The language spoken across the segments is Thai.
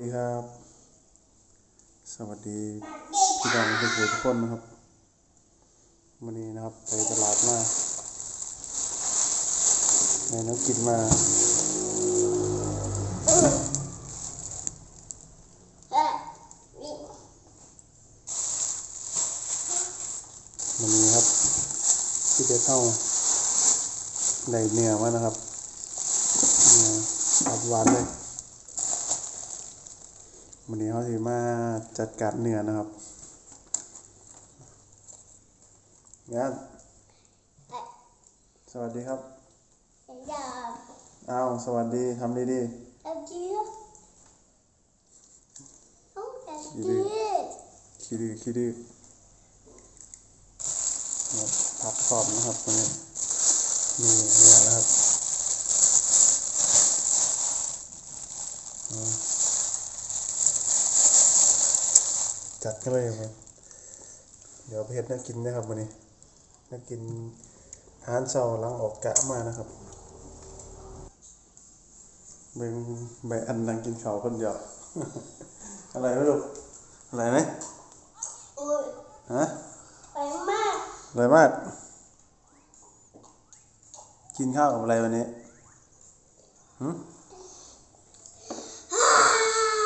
สวัสดีครับ สวัสดีพี่น้องทุกคนทุกคนนะครับวันนี้นะครับไปตลาดมาในน้ำกินมาวันนี้ครับที่เด็ดเท่าได้เนื้อมานะครับเนื้ออัดหวานเลย วันนี้เขาสิมาจัดการเนื้อนะครับงานสวัสดีครับอย่าอ้าวสวัสดีทำดีดีตะกี้ต้องตะๆกี้คิดดีคิดดีครับผักขอบนะครับตรงนี้นี่เนื้อนะครับอืมจัด กันเลยครับเดี๋ยวเพชรน่ากินนะครับวันนี้น่ากินอาหารเช้าหลังออกกะมานะครับเบิ่งใบอันนั่งกินข้าวคนเดียวอะไรไหมลูกอะไรไหมโอ้ยฮะไปมากอะไรมาก กินข้าวกับอะไรวันนี้หืม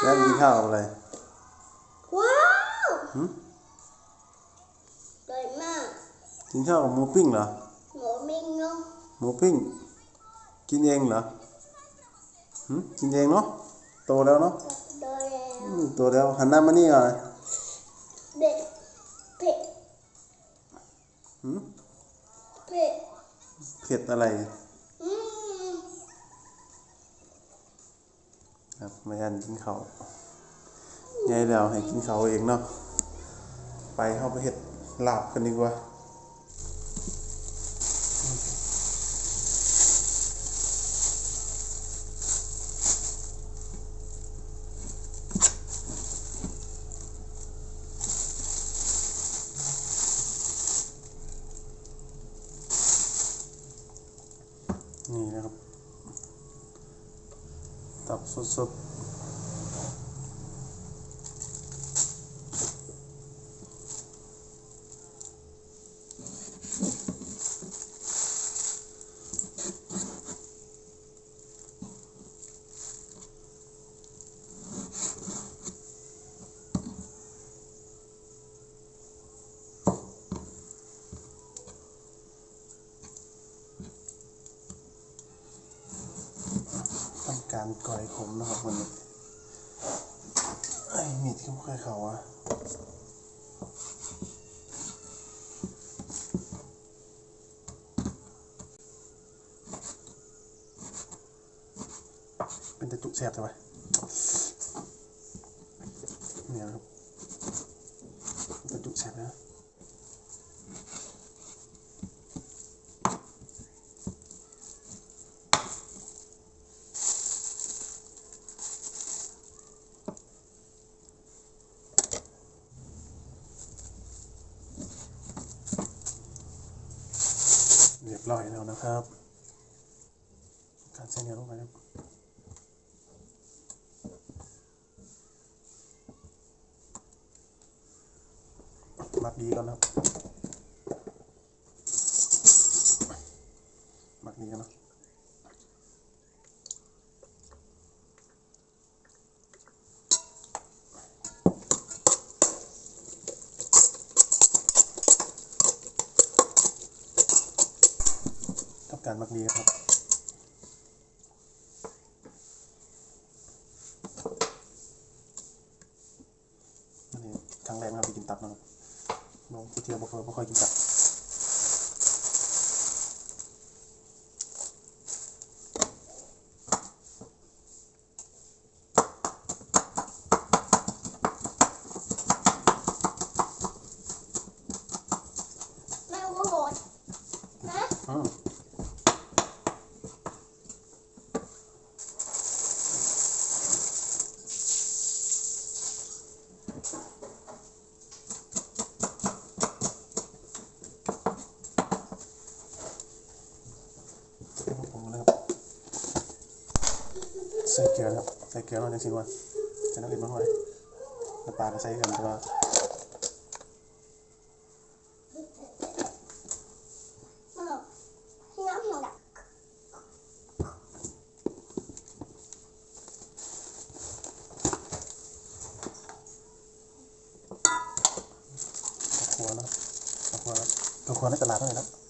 แล้วกินข้าวกับอะไรว้าว หืมสวยมากกินข้าวกับหมูปิ้งเหรอ หมูมิงเนาะหมูปิ้ง กินเองเหรอหืมกินเองเนาะ โตแล้วเนาะโดยแล้วอืมโตแล้วหันหน้ามานี่ก่อนเด็กเผ็ดหืมเผ็ดเผ็ดอะไรอืมครับไม่ยันกินเขาใหญ่แล้วให้กินเขาเองเนาะ ไปเข้าไปเห็ดลาบกันดีกว่านี่นะครับ ตับสดๆทำ การก่อยผมนะครับวันนี้ไอ้มีดที่ไม่เคยเขาอะเป็นตะจุแสบใช่ไหมเนี่ยนะครับตะจุแสบนะเรียบร้อยแล้วนะ ครับ การเส่เนื้อลงไปครับมักดีก่อนนะครับารหมักดีครับ นี่ครั้งแรกนะครับไปกินตับนะครับน้องผู้เที่ยวบ่ค่อยบ่ค่อยกินตับ ไม่ว่าหมดนะ อืมผมนะครับ ใส่เกลือนะครับใส่เกลือหน่อยจังสิว่าจะนักเรียนมาหน่อยน้ำตาลใส่กันแต่ว่ามันหรอกที่น้ำมันดักครัวแล้วครัวแล้วครัวในตลาดเท่าไหร่ครับ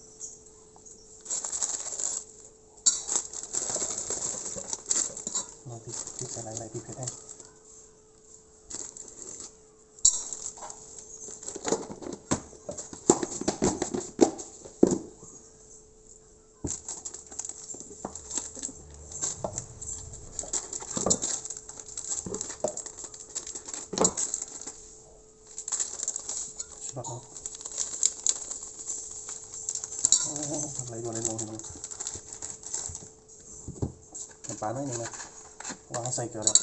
น้ำปลาหน่อยหนึงนะวางใส่เกลือแล้ว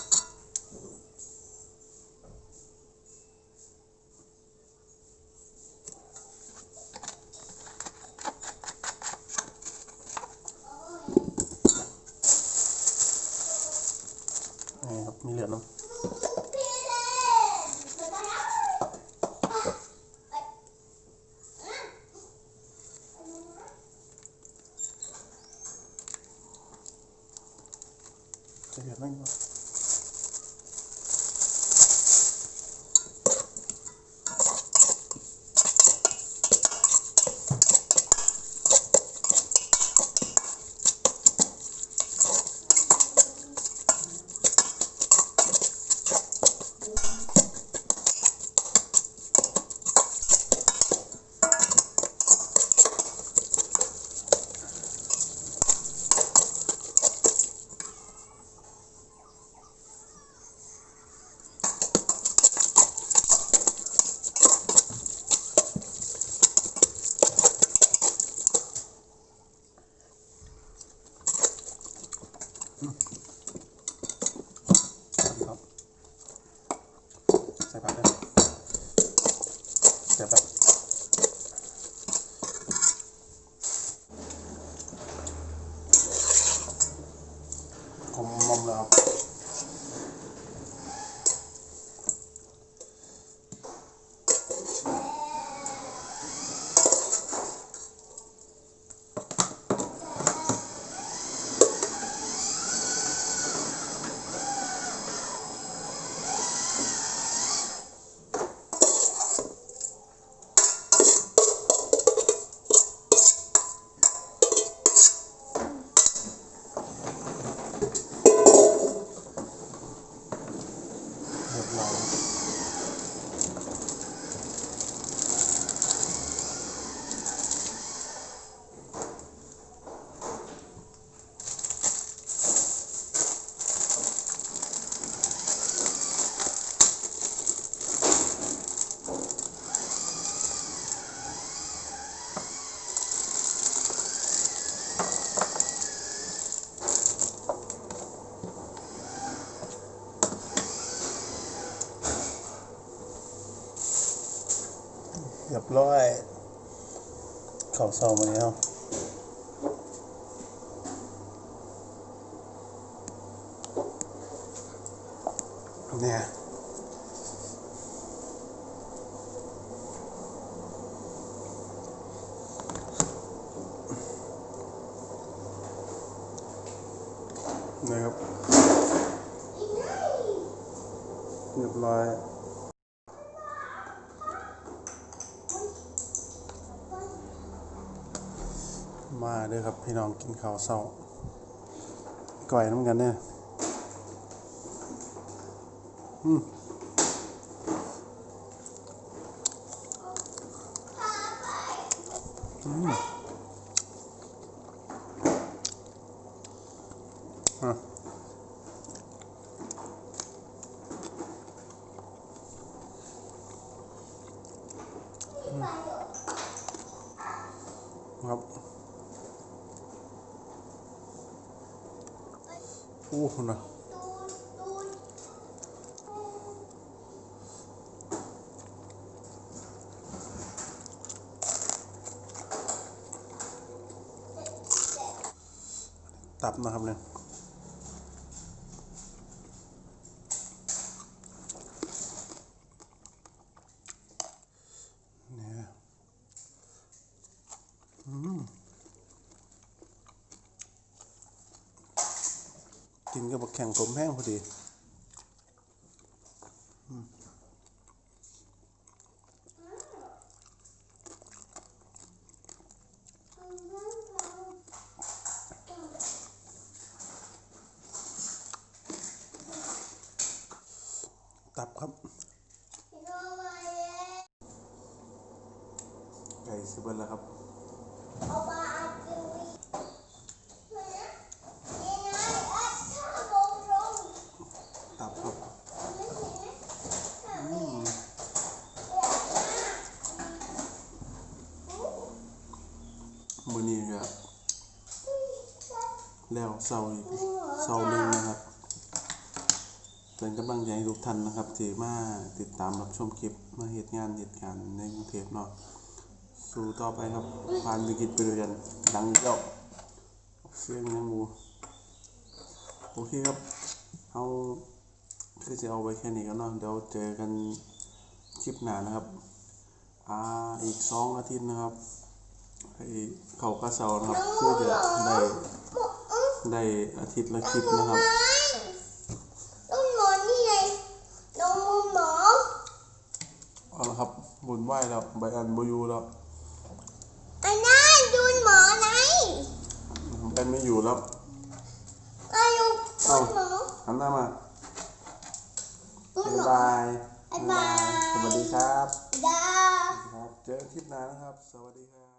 นี่ครับ มีเหลือเนาะ พี่เล่มัน จะเหลือไม่หมดครับ ใส่ผักด้วยเดี๋ยวแบบ ผม เรียบร้อยข้าวเศร้ามาแล้วเนี่ยนะครับเรียบร้อย มา เด้อครับ พี่น้องกินข้าวเศร้าก่อยน้ำกันเนี่ยอืมอืมอะ อู้หูนะตูนตูนตูนตับนะครับเนี่ย กินกับบักแข่งผมแห้งพอดีตับครับ ไก่สิบเบิดแล้วครับ ตับครับอืมมือนี้ก็ แล้วเสาอีกเสาหนึ่งนะครับเป็นกำลังใจทุกท่านนะครับที่มาติดตามรับชมคลิปมาเหตุงานเหตุการณ์ในกรุงเทพเนาะสู่ต่อไปครับผ่านวิกฤตไปด้วยกันดังอีกแล้วเสียงยังงูโอเคครับเอาคือจะเอาไว้แค่นี้ก็เนาะเดี๋ยวเจอกันคลิปหน้านะครับอ่าอีกสองอาทิตย์นะครับไอ้เขากระเซานะครับเพื่อจะได้ ได้อาทิตย์ละคลิปนะครับต้องหมอนี่ไงลงมือหมอเอาละครับบุญไหวแล้วใบอันบอยูแล้วอันนั้นดูหมอไหนใบไม่อยู่แล้วอายุดูหมอหันหน้ามาดูหมบ๊ายอบายบ๊ายบายสวัสดีครับดาครับเจอกันคลิปหน้านะครับ สวัสดีครับ